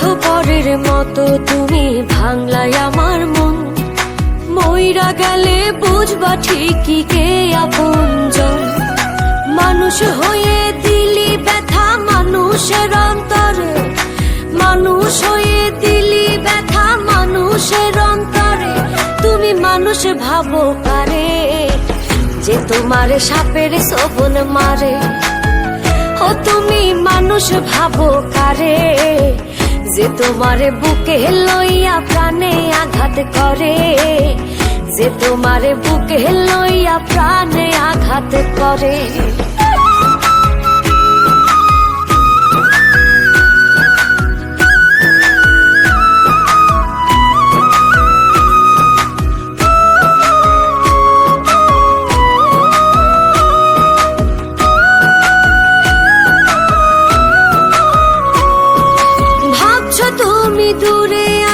স্বার্থপরের মতো তুমি ভাঙলাই আমার মন। মইরা গেলে বুঝবা ঠিকই কে আপনজন। মানুষ হয়ে দিলি ব্যথা, মানুষের অন্তরে। মানুষ হয়ে দিলি ব্যথা, মানুষের অন্তরে। তুমি মানুষ ভাবো পারে যে তোমার সাপের শোভন মারে। ও তুমি মানুষ ভাবো কারে যে তোমার বুকে লইয়া প্রাণে আঘাত করে যে তোমার বুকে লইয়া প্রাণে আঘাত করে।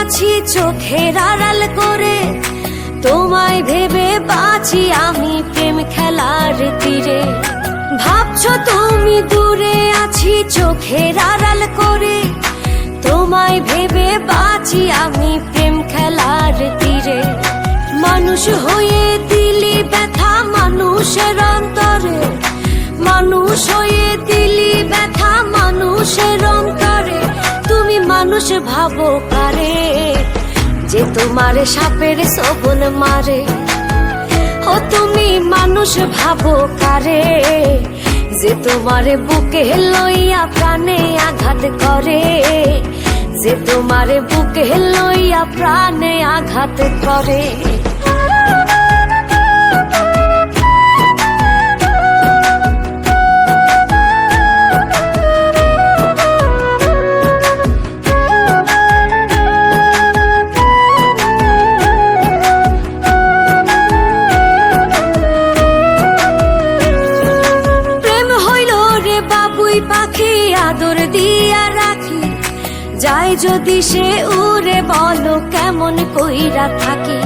আছি চোখের আড়াল করে। তোমায় ভেবে বাঁচি আমি প্রেম খেলার তীরে। ভাবছ তুমি দূরে আছি চোখের আড়াল করে। তোমায় ভেবে বাঁচি আমি প্রেম খেলার তীরে। মানুষ হয়ে দিলি ব্যথা মানুষের অন্তরে। মানুষ হয়ে দিলি ব্যথা মানুষের অন্তরে। মানুষ ভাবো পারে যে তোমার সাপের শোভন মারে। ও তুমি মানুষ ভাবো কারে, যে তোমার বুকে লইয়া প্রাণে আঘাত করে। যে তোমার বুকে লইয়া প্রাণে আঘাত করে। আদর দিয়া রাখি। যাই যদি সে উড়ে, বলো কেমন কইরা থাকি।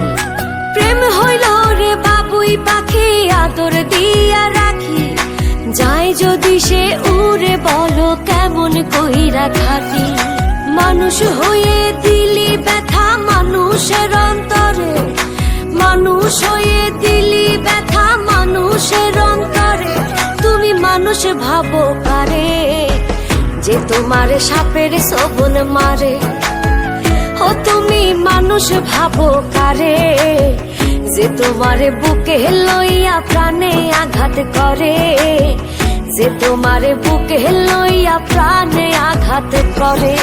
প্রেম হইল রে বাবুই পাখি, আদর দিয়া রাখি। যাই যদি সে উড়ে, বলো কেমন কইরা থাকি। মানুষ হয়ে দিলি ব্যথা, মানুষের অন্তরে। মানুষ হয়ে দিলি ব্যথা, মানুষের অন্তরে। তুমি মানুষ ভাবো পারে যে তোমার সাপের শোভন মারে। ও তুমি মানুষ ভাবো কারে, যে তোমার বুকে লইয়া প্রাণে আঘাত করে। যে তোমার বুকে লইয়া প্রাণে আঘাত করে।